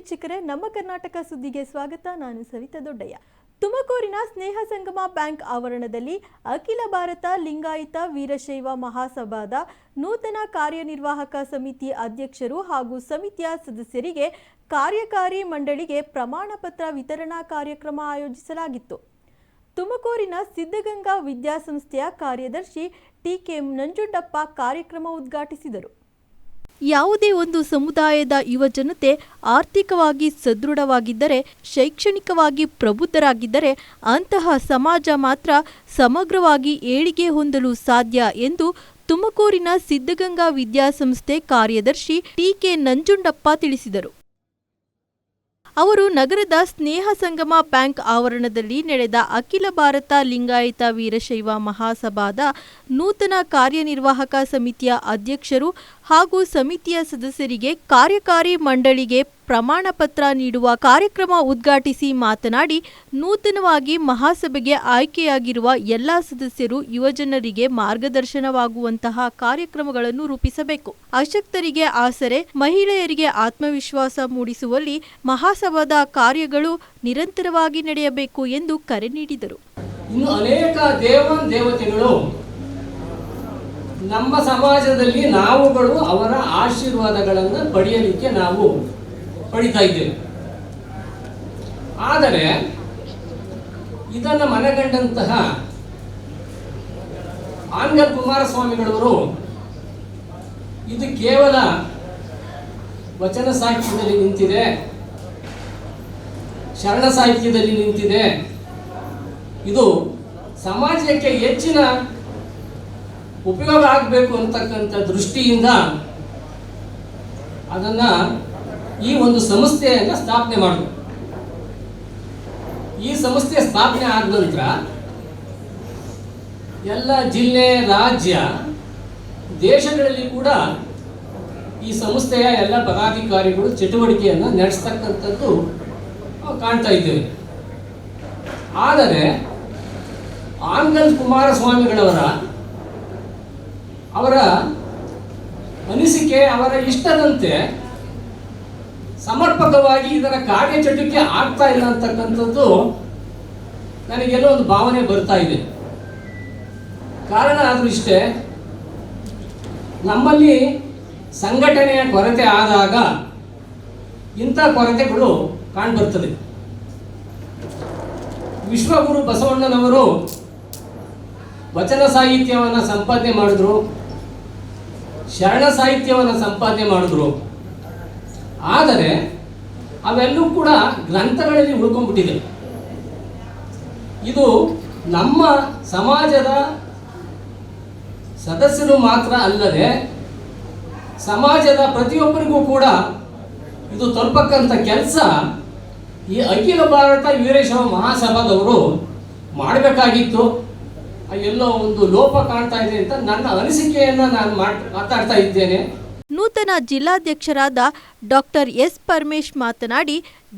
ವೀಕ್ಷಕರೇ, ನಮ್ಮ ಕರ್ನಾಟಕ ಸುದ್ದಿಗೆ ಸ್ವಾಗತ. ನಾನು ಸವಿತಾ ದೊಡ್ಡಯ್ಯ. ತುಮಕೂರಿನ ಸ್ನೇಹ ಸಂಗಮ ಬ್ಯಾಂಕ್ ಆವರಣದಲ್ಲಿ ಅಖಿಲ ಭಾರತ ಲಿಂಗಾಯತ ವೀರಶೈವ ಮಹಾಸಭಾದ ನೂತನ ಕಾರ್ಯನಿರ್ವಾಹಕ ಸಮಿತಿ ಅಧ್ಯಕ್ಷರು ಹಾಗೂ ಸಮಿತಿಯ ಸದಸ್ಯರಿಗೆ ಕಾರ್ಯಕಾರಿ ಮಂಡಳಿಗೆ ಪ್ರಮಾಣ ಪತ್ರ ವಿತರಣಾ ಕಾರ್ಯಕ್ರಮ ಆಯೋಜಿಸಲಾಗಿತ್ತು. ತುಮಕೂರಿನ ಸಿದ್ಧಗಂಗಾ ವಿದ್ಯಾಸಂಸ್ಥೆಯ ಕಾರ್ಯದರ್ಶಿ ಟಿಕೆ ನಂಜುಂಡಪ್ಪ ಕಾರ್ಯಕ್ರಮ ಉದ್ಘಾಟಿಸಿದರು. ಯಾವುದೇ ಒಂದು ಸಮುದಾಯದ ಯುವಜನತೆ ಆರ್ಥಿಕವಾಗಿ ಸದೃಢವಾಗಿದ್ದರೆ, ಶೈಕ್ಷಣಿಕವಾಗಿ ಪ್ರಬುದ್ಧರಾಗಿದ್ದರೆ ಅಂತಹ ಸಮಾಜ ಮಾತ್ರ ಸಮಗ್ರವಾಗಿ ಏಳಿಗೆ ಹೊಂದಲು ಸಾಧ್ಯ ಎಂದು ತುಮಕೂರಿನ ಸಿದ್ಧಗಂಗಾ ವಿದ್ಯಾಸಂಸ್ಥೆ ಕಾರ್ಯದರ್ಶಿ ಟಿಕೆ ನಂಜುಂಡಪ್ಪ ತಿಳಿಸಿದರು. ಅವರು ನಗರದ ಸ್ನೇಹ ಸಂಗಮ ಬ್ಯಾಂಕ್ ಆವರಣದಲ್ಲಿ ನಡೆದ ಅಖಿಲ ಭಾರತ ಲಿಂಗಾಯತ ವೀರಶೈವ ಮಹಾಸಭಾದ ನೂತನ ಕಾರ್ಯನಿರ್ವಾಹಕ ಸಮಿತಿಯ ಅಧ್ಯಕ್ಷರು ಹಾಗೂ ಸಮಿತಿಯ ಸದಸ್ಯರಿಗೆ ಕಾರ್ಯಕಾರಿ ಮಂಡಳಿಗೆ ಪ್ರಮಾಣ ಪತ್ರ ನೀಡುವ ಕಾರ್ಯಕ್ರಮ ಉದ್ಘಾಟಿಸಿ ಮಾತನಾಡಿ, ನೂತನವಾಗಿ ಮಹಾಸಭೆಗೆ ಆಯ್ಕೆಯಾಗಿರುವ ಎಲ್ಲ ಸದಸ್ಯರು ಯುವಜನರಿಗೆ ಮಾರ್ಗದರ್ಶನವಾಗುವಂತಹ ಕಾರ್ಯಕ್ರಮಗಳನ್ನು ರೂಪಿಸಬೇಕು. ಅಶಕ್ತರಿಗೆ ಆಸರೆ, ಮಹಿಳೆಯರಿಗೆ ಆತ್ಮವಿಶ್ವಾಸ ಮೂಡಿಸುವಲ್ಲಿ ಮಹಾಸಭಾದ ಕಾರ್ಯಗಳು ನಿರಂತರವಾಗಿ ನಡೆಯಬೇಕು ಎಂದು ಕರೆ ನೀಡಿದರು. ನಮ್ಮ ಸಮಾಜದಲ್ಲಿ ನಾವುಗಳು ಅವರ ಆಶೀರ್ವಾದಗಳನ್ನು ಪಡೆಯಲಿಕ್ಕೆ ನಾವು ಪಡಿತಾ ಇದ್ದೇವೆ. ಆದರೆ ಇದನ್ನು ಮನಗಂಡಂತಹ ಆಂಗಲ್ ಕುಮಾರಸ್ವಾಮಿಗಳವರು ಇದು ಕೇವಲ ವಚನ ಸಾಹಿತ್ಯದಲ್ಲಿ ನಿಂತಿದೆ, ಶರಣ ಸಾಹಿತ್ಯದಲ್ಲಿ ನಿಂತಿದೆ. ಇದು ಸಮಾಜಕ್ಕೆ ಹೆಚ್ಚಿನ ಉಪಯೋಗ ಆಗಬೇಕು ಅಂತಕ್ಕಂಥ ದೃಷ್ಟಿಯಿಂದ ಅದನ್ನ ಈ ಒಂದು ಸಂಸ್ಥೆಯನ್ನು ಸ್ಥಾಪನೆ ಮಾಡಬೇಕು. ಈ ಸಂಸ್ಥೆ ಸ್ಥಾಪನೆ ಆದ ನಂತರ ಎಲ್ಲ ಜಿಲ್ಲೆ, ರಾಜ್ಯ, ದೇಶಗಳಲ್ಲಿ ಕೂಡ ಈ ಸಂಸ್ಥೆಯ ಎಲ್ಲ ಪದಾಧಿಕಾರಿಗಳು ಚಟುವಟಿಕೆಯನ್ನು ನಡೆಸ್ತಕ್ಕಂಥದ್ದು ಕಾಣ್ತಾ ಇದ್ದೇವೆ. ಆದರೆ ಆಂಗಲ್ ಕುಮಾರಸ್ವಾಮಿಗಳವರ ಅವರ ಅನಿಸಿಕೆ, ಅವರ ಇಷ್ಟದಂತೆ ಸಮರ್ಪಕವಾಗಿ ಇದರ ಕಾರ್ಯಚಟುವಟಿಕೆ ಆಗ್ತಾ ಇಲ್ಲ ಅಂತಕ್ಕಂಥದ್ದು ನನಗೆಲ್ಲೋ ಒಂದು ಭಾವನೆ ಬರ್ತಾ ಇದೆ. ಕಾರಣ ಆದರೂ ಇಷ್ಟೇ, ನಮ್ಮಲ್ಲಿ ಸಂಘಟನೆಯ ಕೊರತೆ ಆದಾಗ ಇಂಥ ಕೊರತೆಗಳು ಕಾಣ್ಬರ್ತದೆ. ವಿಶ್ವಗುರು ಬಸವಣ್ಣನವರು ವಚನ ಸಾಹಿತ್ಯವನ್ನು ಸಂಪಾದನೆ ಮಾಡಿದ್ರು. ಶರಣ ಸಾಹಿತ್ಯವನ್ನು ಸಂಪಾದನೆ ಮಾಡಿದ್ರು. ಆದರೆ ಅವೆಲ್ಲೂ ಕೂಡ ಗ್ರಂಥಗಳಲ್ಲಿ ಉಳ್ಕೊಂಡ್ಬಿಟ್ಟಿದೆ. ಇದು ನಮ್ಮ ಸಮಾಜದ ಸದಸ್ಯರು ಮಾತ್ರ ಅಲ್ಲದೆ ಸಮಾಜದ ಪ್ರತಿಯೊಬ್ಬರಿಗೂ ಕೂಡ ಇದು ತಲುಪಕ್ಕಂಥ ಕೆಲಸ ಈ ಅಖಿಲ ಭಾರತ ವೀರೇಶ್ವರ ಮಹಾಸಭಾದವರು ಮಾಡಬೇಕಾಗಿತ್ತು. ಎಲ್ಲೋ ಒಂದು ಲೋಪ ಕಾಣ್ತಾ ಇದೆ ಅಂತ ನನ್ನ ಅನಿಸಿಕೆಯನ್ನ ನಾನು ಮಾತಾಡ್ತಾ ಇದ್ದೇನೆ. ನೂತನ ಜಿಲ್ಲಾಧ್ಯಕ್ಷರಾದ ಡಾಕ್ಟರ್ ಎಸ್ ಪರಮೇಶ್ ಮಾತನಾಡಿ,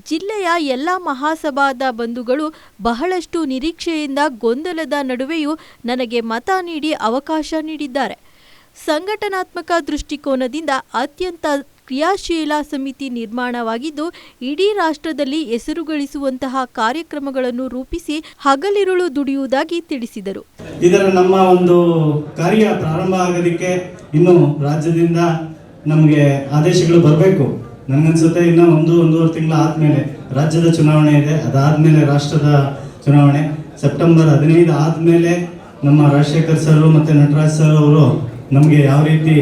ಜಿಲ್ಲೆಯ ಎಲ್ಲ ಮಹಾಸಭಾದ ಬಂಧುಗಳು ಬಹಳಷ್ಟು ನಿರೀಕ್ಷೆಯಿಂದ ಗೊಂದಲದ ನಡುವೆಯೂ ನನಗೆ ಮತ ನೀಡಿ ಅವಕಾಶ ನೀಡಿದ್ದಾರೆ. ಸಂಘಟನಾತ್ಮಕ ದೃಷ್ಟಿಕೋನದಿಂದ ಅತ್ಯಂತ ಕ್ರಿಯಾಶೀಲ ಸಮಿತಿ ನಿರ್ಮಾಣವಾಗಿದ್ದು, ಇಡೀ ರಾಷ್ಟ್ರದಲ್ಲಿ ಹೆಸರು ಗಳಿಸುವಂತಹ ಕಾರ್ಯಕ್ರಮಗಳನ್ನು ರೂಪಿಸಿ ಹಗಲಿರುಳು ದುಡಿಯುವುದಾಗಿ ತಿಳಿಸಿದರು. ಇದರ ನಮ್ಮ ಒಂದು ಕಾರ್ಯ ಪ್ರಾರಂಭ ಆಗೋದಕ್ಕೆ ಇನ್ನು ರಾಜ್ಯದಿಂದ ನಮಗೆ ಆದೇಶಗಳು ಬರಬೇಕು. ನನಗನ್ಸುತ್ತೆ ಇನ್ನು ಒಂದು ಒಂದೂವರೆ ತಿಂಗಳ ಆದಮೇಲೆ ರಾಜ್ಯದ ಚುನಾವಣೆ ಇದೆ. ಅದಾದಮೇಲೆ ರಾಷ್ಟ್ರದ ಚುನಾವಣೆ. ಸೆಪ್ಟೆಂಬರ್ ಹದಿನೈದು ಆದಮೇಲೆ ನಮ್ಮ ರಾಜಶೇಖರ್ ಸರ್ ಮತ್ತು ನಟರಾಜ್ ಸರ್ ಅವರು ನಮಗೆ ಯಾವ ರೀತಿ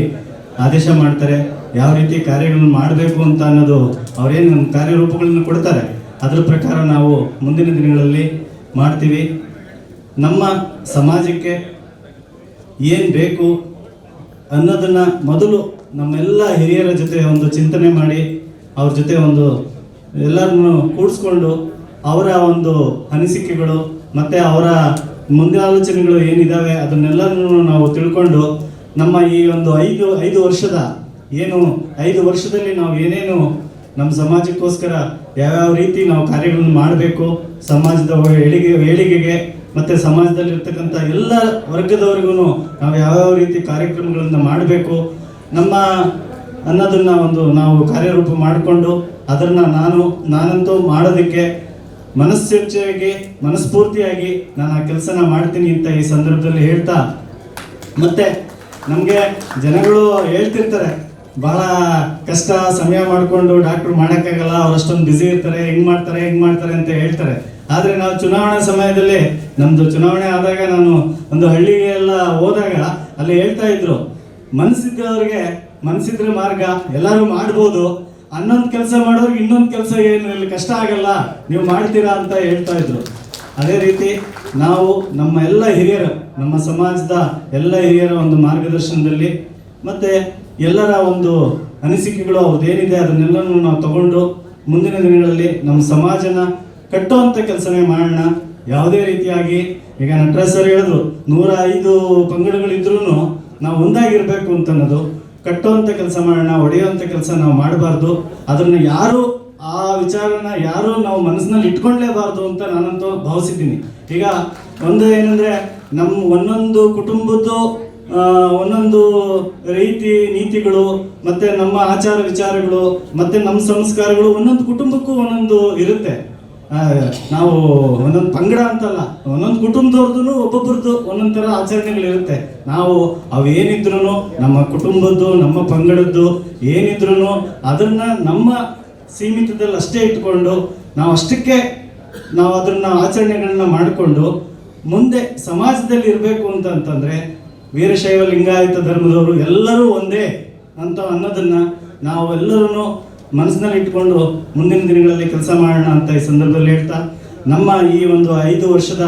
ಆದೇಶ ಮಾಡ್ತಾರೆ, ಯಾವ ರೀತಿ ಕಾರ್ಯಗಳನ್ನು ಮಾಡಬೇಕು ಅಂತ ಅನ್ನೋದು ಅವರೇನು ಕಾರ್ಯರೂಪಗಳನ್ನು ಕೊಡ್ತಾರೆ. ಅದರ ಪ್ರಕಾರ ನಾವು ಮುಂದಿನ ದಿನಗಳಲ್ಲಿ ಮಾಡ್ತೀವಿ. ನಮ್ಮ ಸಮಾಜಕ್ಕೆ ಏನು ಬೇಕು ಅನ್ನೋದನ್ನು ಮೊದಲು ನಮ್ಮೆಲ್ಲ ಹಿರಿಯರ ಜೊತೆ ಒಂದು ಚಿಂತನೆ ಮಾಡಿ, ಅವ್ರ ಜೊತೆ ಒಂದು ಎಲ್ಲರನ್ನು ಕೂಡಿಸ್ಕೊಂಡು ಅವರ ಒಂದು ಅನಿಸಿಕೆಗಳು ಮತ್ತು ಅವರ ಮುಂದಿನ ಆಲೋಚನೆಗಳು ಏನಿದ್ದಾವೆ ಅದನ್ನೆಲ್ಲನೂ ನಾವು ತಿಳ್ಕೊಂಡು ನಮ್ಮ ಈ ಒಂದು ಐದು ಐದು ವರ್ಷದ ಏನು, ಐದು ವರ್ಷದಲ್ಲಿ ನಾವು ಏನೇನು ನಮ್ಮ ಸಮಾಜಕ್ಕೋಸ್ಕರ ಯಾವ್ಯಾವ ರೀತಿ ನಾವು ಕಾರ್ಯಗಳನ್ನು ಮಾಡಬೇಕು, ಸಮಾಜದ ಏಳಿಗೆ, ಏಳಿಗೆಗೆ ಮತ್ತು ಸಮಾಜದಲ್ಲಿರ್ತಕ್ಕಂಥ ಎಲ್ಲ ವರ್ಗದವರಿಗೂ ನಾವು ಯಾವ್ಯಾವ ರೀತಿ ಕಾರ್ಯಕ್ರಮಗಳನ್ನು ಮಾಡಬೇಕು, ನಮ್ಮ ಅನ್ನೋದನ್ನು ಒಂದು ನಾವು ಕಾರ್ಯರೂಪ ಮಾಡಿಕೊಂಡು ಅದನ್ನ ನಾನು, ನಾನಂತೂ ಮಾಡೋದಕ್ಕೆ ಮನಸ್ಸಿಚ್ಛೆಯಾಗಿ ಮನಸ್ಫೂರ್ತಿಯಾಗಿ ನಾನು ಆ ಕೆಲಸನ ಮಾಡ್ತೀನಿ ಅಂತ ಈ ಸಂದರ್ಭದಲ್ಲಿ ಹೇಳ್ತಾ, ಮತ್ತೆ ನಮಗೆ ಜನಗಳು ಹೇಳ್ತಿರ್ತಾರೆ ಬಹಳ ಕಷ್ಟ ಸಮಯ ಮಾಡಿಕೊಂಡು ಡಾಕ್ಟ್ರು ಮಾಡೋಕ್ಕಾಗಲ್ಲ ಅವ್ರು ಅಷ್ಟೊಂದು ಬ್ಯುಸಿ ಇರ್ತಾರೆ, ಹೆಂಗೆ ಮಾಡ್ತಾರೆ, ಹೆಂಗ್ ಮಾಡ್ತಾರೆ ಅಂತ ಹೇಳ್ತಾರೆ. ಆದರೆ ನಾವು ಚುನಾವಣಾ ಸಮಯದಲ್ಲಿ ನಮ್ಮದು ಚುನಾವಣೆ ಆದಾಗ ನಾನು ಒಂದು ಹಳ್ಳಿಗೆ ಎಲ್ಲ ಹೋದಾಗ ಅಲ್ಲಿ ಹೇಳ್ತಾ ಇದ್ರು ಮನಸ್ಸಿದ್ದವ್ರಿಗೆ ಮನಸ್ಸಿದ್ರೆ ಮಾರ್ಗ, ಎಲ್ಲರೂ ಮಾಡ್ಬೋದು, ಅನ್ನೊಂದು ಕೆಲಸ ಮಾಡೋರಿಗೆ ಇನ್ನೊಂದು ಕೆಲಸ ಏನು, ಇಲ್ಲಿ ಕಷ್ಟ ಆಗಲ್ಲ, ನೀವು ಮಾಡ್ತೀರಾ ಅಂತ ಹೇಳ್ತಾ ಇದ್ರು. ಅದೇ ರೀತಿ ನಾವು ನಮ್ಮ ಎಲ್ಲ ಹಿರಿಯರು, ನಮ್ಮ ಸಮಾಜದ ಎಲ್ಲ ಹಿರಿಯರ ಒಂದು ಮಾರ್ಗದರ್ಶನದಲ್ಲಿ, ಮತ್ತೆ ಎಲ್ಲರ ಒಂದು ಅನಿಸಿಕೆಗಳು ಅವ್ರದ್ದೇನಿದೆ ಅದನ್ನೆಲ್ಲನೂ ನಾವು ತಗೊಂಡು, ಮುಂದಿನ ದಿನಗಳಲ್ಲಿ ನಮ್ಮ ಸಮಾಜನ ಕಟ್ಟುವಂಥ ಕೆಲಸನೇ ಮಾಡೋಣ. ಯಾವುದೇ ರೀತಿಯಾಗಿ, ಈಗ ನಟರಾಜ್ ಸರ್ ಹೇಳಿದ್ರು ನೂರ ಐದು ಪಂಗಡಗಳಿದ್ರೂ ನಾವು ಒಂದಾಗಿರಬೇಕು ಅಂತ ಅನ್ನೋದು ಕಟ್ಟುವಂಥ ಕೆಲಸ ಮಾಡೋಣ ಹೊಡೆಯುವಂಥ ಕೆಲಸ ನಾವು ಮಾಡಬಾರ್ದು. ಅದನ್ನ ಯಾರು ಆ ವಿಚಾರನ ಯಾರು ನಾವು ಮನಸ್ಸಿನಲ್ಲಿ ಇಟ್ಕೊಳ್ಳೇಬಾರ್ದು ಅಂತ ನಾನಂತೂ ಭಾವಿಸಿದ್ದೀನಿ. ಈಗ ಒಂದು ಏನಂದ್ರೆ ನಮ್ಮ ಒಂದೊಂದು ಕುಟುಂಬದ್ದು ಒಂದೊಂದು ರೀತಿ ನೀತಿಗಳು, ಮತ್ತೆ ನಮ್ಮ ಆಚಾರ ವಿಚಾರಗಳು, ಮತ್ತೆ ನಮ್ಮ ಸಂಸ್ಕಾರಗಳು ಒಂದೊಂದು ಕುಟುಂಬಕ್ಕೂ ಒಂದೊಂದು ಇರುತ್ತೆ. ನಾವು ಒಂದೊಂದು ಪಂಗಡ ಅಂತಲ್ಲ, ಒಂದೊಂದು ಕುಟುಂಬದವ್ರದ್ದು ಒಬ್ಬೊಬ್ರದ್ದು ಒಂದೊಂದು ಥರ ಆಚರಣೆಗಳಿರುತ್ತೆ. ನಾವು ಅವೇನಿದ್ರು ನಮ್ಮ ಕುಟುಂಬದ್ದು, ನಮ್ಮ ಪಂಗಡದ್ದು ಏನಿದ್ರು ಅದನ್ನ ನಮ್ಮ ಸೀಮಿತದಲ್ಲಿ ಅಷ್ಟೇ ಇಟ್ಕೊಂಡು ನಾವು ಅಷ್ಟಕ್ಕೆ ನಾವು ಅದನ್ನ ಆಚರಣೆಗಳನ್ನ ಮಾಡಿಕೊಂಡು ಮುಂದೆ ಸಮಾಜದಲ್ಲಿ ಇರಬೇಕು ಅಂತ ಅಂತಂದ್ರೆ ವೀರಶೈವ ಲಿಂಗಾಯತ ಧರ್ಮದವರು ಎಲ್ಲರೂ ಒಂದೇ ಅಂತ ಅನ್ನೋದನ್ನ ನಾವು ಎಲ್ಲರೂ ಮನಸ್ಸಿನಲ್ಲಿ ಇಟ್ಟುಕೊಂಡು ಮುಂದಿನ ದಿನಗಳಲ್ಲಿ ಕೆಲಸ ಮಾಡೋಣ ಅಂತ ಈ ಸಂದರ್ಭದಲ್ಲಿ ಹೇಳ್ತಾ, ನಮ್ಮ ಈ ಒಂದು ಐದು ವರ್ಷದ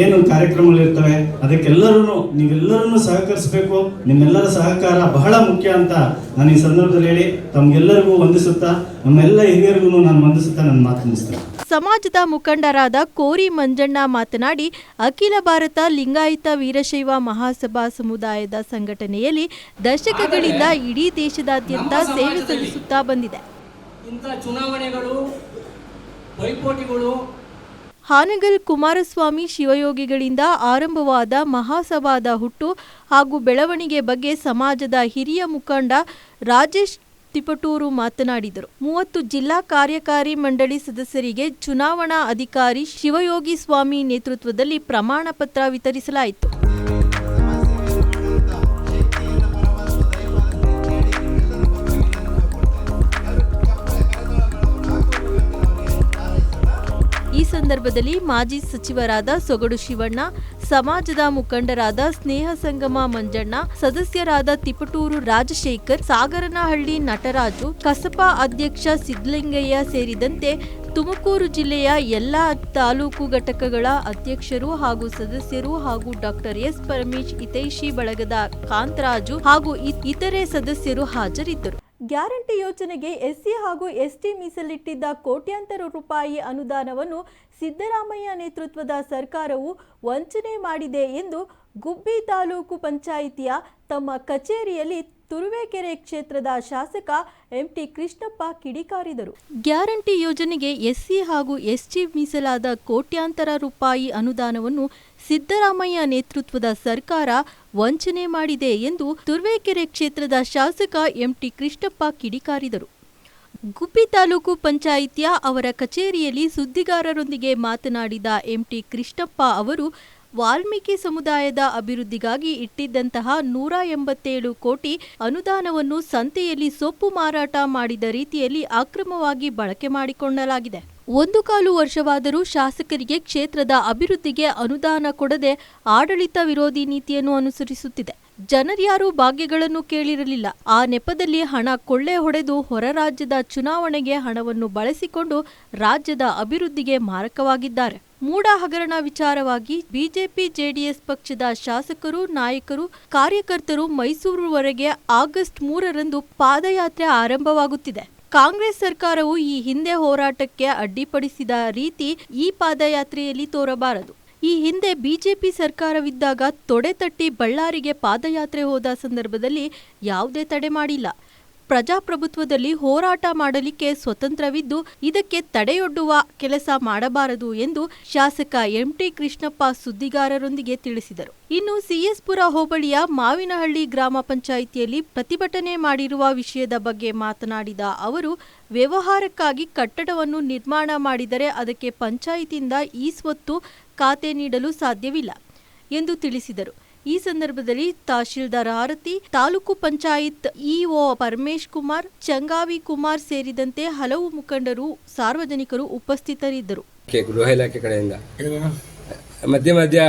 ಏನು ಕಾರ್ಯಕ್ರಮಗಳಿರ್ತವೆ ಅದಕ್ಕೆಲ್ಲರೂ ನೀವೆಲ್ಲರನ್ನು ಸಹಕರಿಸಬೇಕು, ನಿಮ್ಮೆಲ್ಲರ ಸಹಕಾರ ಬಹಳ ಮುಖ್ಯ ಅಂತ ನಾನು ಈ ಸಂದರ್ಭದಲ್ಲಿ ಹೇಳಿ ತಮ್ಗೆಲ್ಲರಿಗೂ ವಂದಿಸುತ್ತಾ, ನಮ್ಮೆಲ್ಲ ಹಿರಿಯರಿಗೂ ನಾನು ವಂದಿಸುತ್ತಾ ನನ್ನ ಮಾತು ಮುಗಿಸ್ತೇನೆ. ಸಮಾಜದ ಮುಖಂಡರಾದ ಕೋರಿ ಮಂಜಣ್ಣ ಮಾತನಾಡಿ, ಅಖಿಲ ಭಾರತ ಲಿಂಗಾಯತ ವೀರಶೈವ ಮಹಾಸಭಾ ಸಮುದಾಯದ ಸಂಘಟನೆಯಲ್ಲಿ ದಶಕಗಳಿಂದ ಇಡೀ ದೇಶದಾದ್ಯಂತ ಸೇವೆ ಸಲ್ಲಿಸುತ್ತಾ ಬಂದಿದೆ. ಇಂಥ ಚುನಾವಣೆಗಳು ಪೈಪೋಟಿಗಳು ಹಾನಗಲ್ ಕುಮಾರಸ್ವಾಮಿ ಶಿವಯೋಗಿಗಳಿಂದ ಆರಂಭವಾದ ಮಹಾಸಭಾದ ಹುಟ್ಟು ಹಾಗೂ ಬೆಳವಣಿಗೆ ಬಗ್ಗೆ ಸಮಾಜದ ಹಿರಿಯ ಮುಖಂಡ ರಾಜೇಶ್ ತಿಪಟೂರು ಮಾತನಾಡಿದರು. ಮೂವತ್ತು ಜಿಲ್ಲಾ ಕಾರ್ಯಕಾರಿ ಮಂಡಳಿ ಸದಸ್ಯರಿಗೆ ಚುನಾವಣಾ ಅಧಿಕಾರಿ ಶಿವಯೋಗಿ ಸ್ವಾಮಿ ನೇತೃತ್ವದಲ್ಲಿ ಪ್ರಮಾಣ ಪತ್ರ ವಿತರಿಸಲಾಯಿತು. ಈ ಸಂದರ್ಭದಲ್ಲಿ ಮಾಜಿ ಸಚಿವರಾದ ಸೊಗಡು ಶಿವಣ್ಣ, ಸಮಾಜದ ಮುಖಂಡರಾದ ಸ್ನೇಹ ಸಂಗಮ ಮಂಜಣ್ಣ, ಸದಸ್ಯರಾದ ತಿಪಟೂರು ರಾಜಶೇಖರ್, ಸಾಗರನಹಳ್ಳಿ ನಟರಾಜು, ಕಸಪಾ ಅಧ್ಯಕ್ಷ ಸಿದ್ದಲಿಂಗಯ್ಯ ಸೇರಿದಂತೆ ತುಮಕೂರು ಜಿಲ್ಲೆಯ ಎಲ್ಲ ತಾಲೂಕು ಘಟಕಗಳ ಅಧ್ಯಕ್ಷರು ಹಾಗೂ ಸದಸ್ಯರು ಹಾಗೂ ಡಾಕ್ಟರ್ ಎಸ್ ಪರಮೇಶ್, ಹಿತೈಷಿ ಬಳಗದ ಕಾಂತರಾಜು ಹಾಗೂ ಇತರೆ ಸದಸ್ಯರು ಹಾಜರಿದ್ದರು. ಗ್ಯಾರಂಟಿ ಯೋಜನೆಗೆ ಎಸ್ಸಿ ಹಾಗೂ ಎಸ್ಟಿ ಮೀಸಲಿಟ್ಟಿದ್ದ ಕೋಟ್ಯಾಂತರ ರೂಪಾಯಿ ಅನುದಾನವನ್ನು ಸಿದ್ದರಾಮಯ್ಯ ನೇತೃತ್ವದ ಸರ್ಕಾರವು ವಂಚನೆ ಮಾಡಿದೆ ಎಂದು ಗುಬ್ಬಿ ತಾಲೂಕು ಪಂಚಾಯಿತಿಯ ತಮ್ಮ ಕಚೇರಿಯಲ್ಲಿ ತುರುವೇಕೆರೆ ಕ್ಷೇತ್ರದ ಶಾಸಕ ಎಂಟಿ ಕೃಷ್ಣಪ್ಪ ಕಿಡಿಕಾರಿದರು. ಗ್ಯಾರಂಟಿ ಯೋಜನೆಗೆ ಎಸ್ಸಿ ಹಾಗೂ ಎಸ್ಟಿ ಮೀಸಲಾದ ಕೋಟ್ಯಾಂತರ ರೂಪಾಯಿ ಅನುದಾನವನ್ನು ಸಿದ್ದರಾಮಯ್ಯ ನೇತೃತ್ವದ ಸರ್ಕಾರ ವಂಚನೆ ಮಾಡಿದೆ ಎಂದು ತುರುವೇಕೆರೆ ಕ್ಷೇತ್ರದ ಶಾಸಕ ಎಂಟಿ ಕೃಷ್ಣಪ್ಪ ಕಿಡಿಕಾರಿದರು. ಗುಬ್ಬಿ ತಾಲೂಕು ಪಂಚಾಯಿತಿಯ ಅವರ ಕಚೇರಿಯಲ್ಲಿ ಸುದ್ದಿಗಾರರೊಂದಿಗೆ ಮಾತನಾಡಿದ ಎಂಟಿ ಕೃಷ್ಣಪ್ಪ ಅವರು ವಾಲ್ಮೀಕಿ ಸಮುದಾಯದ ಅಭಿವೃದ್ಧಿಗಾಗಿ ಇಟ್ಟಿದ್ದಂತಹ ನೂರ ಎಂಬತ್ತೇಳು ಕೋಟಿ ಅನುದಾನವನ್ನು ಸಂತೆಯಲ್ಲಿ ಸೊಪ್ಪು ಮಾರಾಟ ಮಾಡಿದ ರೀತಿಯಲ್ಲಿ ಅಕ್ರಮವಾಗಿ ಬಳಕೆ ಮಾಡಿಕೊಳ್ಳಲಾಗಿದೆ. ಒಂದು ಕಾಲು ವರ್ಷವಾದರೂ ಶಾಸಕರಿಗೆ ಕ್ಷೇತ್ರದ ಅಭಿವೃದ್ಧಿಗೆ ಅನುದಾನ ಕೊಡದೆ ಆಡಳಿತ ವಿರೋಧಿ ನೀತಿಯನ್ನು ಅನುಸರಿಸುತ್ತಿದೆ. ಜನರ್ಯಾರೂ ಭಾಗ್ಯಗಳನ್ನು ಕೇಳಿರಲಿಲ್ಲ. ಆ ನೆಪದಲ್ಲಿ ಹಣ ಕೊಳ್ಳೆ ಹೊಡೆದು ಹೊರ ರಾಜ್ಯದ ಚುನಾವಣೆಗೆ ಹಣವನ್ನು ಬಳಸಿಕೊಂಡು ರಾಜ್ಯದ ಅಭಿವೃದ್ಧಿಗೆ ಮಾರಕವಾಗಿದ್ದಾರೆ. ಮೂಡ ಹಗರಣ ವಿಚಾರವಾಗಿ ಬಿಜೆಪಿ ಜೆಡಿಎಸ್ ಪಕ್ಷದ ಶಾಸಕರು, ನಾಯಕರು, ಕಾರ್ಯಕರ್ತರು ಮೈಸೂರುವರೆಗೆ ಆಗಸ್ಟ್ ಮೂರರಂದು ಪಾದಯಾತ್ರೆ ಆರಂಭವಾಗುತ್ತಿದೆ. ಕಾಂಗ್ರೆಸ್ ಸರ್ಕಾರವು ಈ ಹಿಂದೆ ಹೋರಾಟಕ್ಕೆ ಅಡ್ಡಿಪಡಿಸಿದ ರೀತಿ ಈ ಪಾದಯಾತ್ರೆಯಲ್ಲಿ ತೋರಬಾರದು. ಈ ಹಿಂದೆ ಬಿಜೆಪಿ ಸರ್ಕಾರವಿದ್ದಾಗ ತೊಡೆತಟ್ಟಿ ಬಳ್ಳಾರಿಗೆ ಪಾದಯಾತ್ರೆ ಹೋದ ಸಂದರ್ಭದಲ್ಲಿ ಯಾವುದೇ ತಡೆ ಮಾಡಿಲ್ಲ. ಪ್ರಜಾಪ್ರಭುತ್ವದಲ್ಲಿ ಹೋರಾಟ ಮಾಡಲಿಕ್ಕೆ ಸ್ವತಂತ್ರವಿದ್ದು, ಇದಕ್ಕೆ ತಡೆಯೊಡ್ಡುವ ಕೆಲಸ ಮಾಡಬಾರದು ಎಂದು ಶಾಸಕ ಎಂಟಿ ಕೃಷ್ಣಪ್ಪ ಸುದ್ದಿಗಾರರೊಂದಿಗೆ ತಿಳಿಸಿದರು. ಇನ್ನು ಸಿಎಸ್ಪುರ ಹೋಬಳಿಯ ಮಾವಿನಹಳ್ಳಿ ಗ್ರಾಮ ಪಂಚಾಯಿತಿಯಲ್ಲಿ ಪ್ರತಿಭಟನೆ ಮಾಡಿರುವ ವಿಷಯದ ಬಗ್ಗೆ ಮಾತನಾಡಿದ ಅವರು, ವ್ಯವಹಾರಕ್ಕಾಗಿ ಕಟ್ಟಡವನ್ನು ನಿರ್ಮಾಣ ಮಾಡಿದರೆ ಅದಕ್ಕೆ ಪಂಚಾಯಿತಿಯಿಂದ ಈ ಸ್ವತ್ತು ಖಾತೆ ನೀಡಲು ಸಾಧ್ಯವಿಲ್ಲ ಎಂದು ತಿಳಿಸಿದರು. ಈ ಸಂದರ್ಭದಲ್ಲಿ ತಹಶೀಲ್ದಾರ್ ಆರತಿ ತಾಲೂಕು ಪಂಚಾಯತ್ ಇಒ ಪರಮೇಶ್ ಕುಮಾರ್ ಚಂಗಾವಿ ಕುಮಾರ್ ಸೇರಿದಂತೆ ಹಲವು ಮುಖಂಡರು ಸಾರ್ವಜನಿಕರು ಉಪಸ್ಥಿತರಿದ್ದರು. ಕೆ ಗೃಹ ಇಲಾಖೆ ಕಡೆಯಿಂದ? ಮಧ್ಯ ಮಧ್ಯ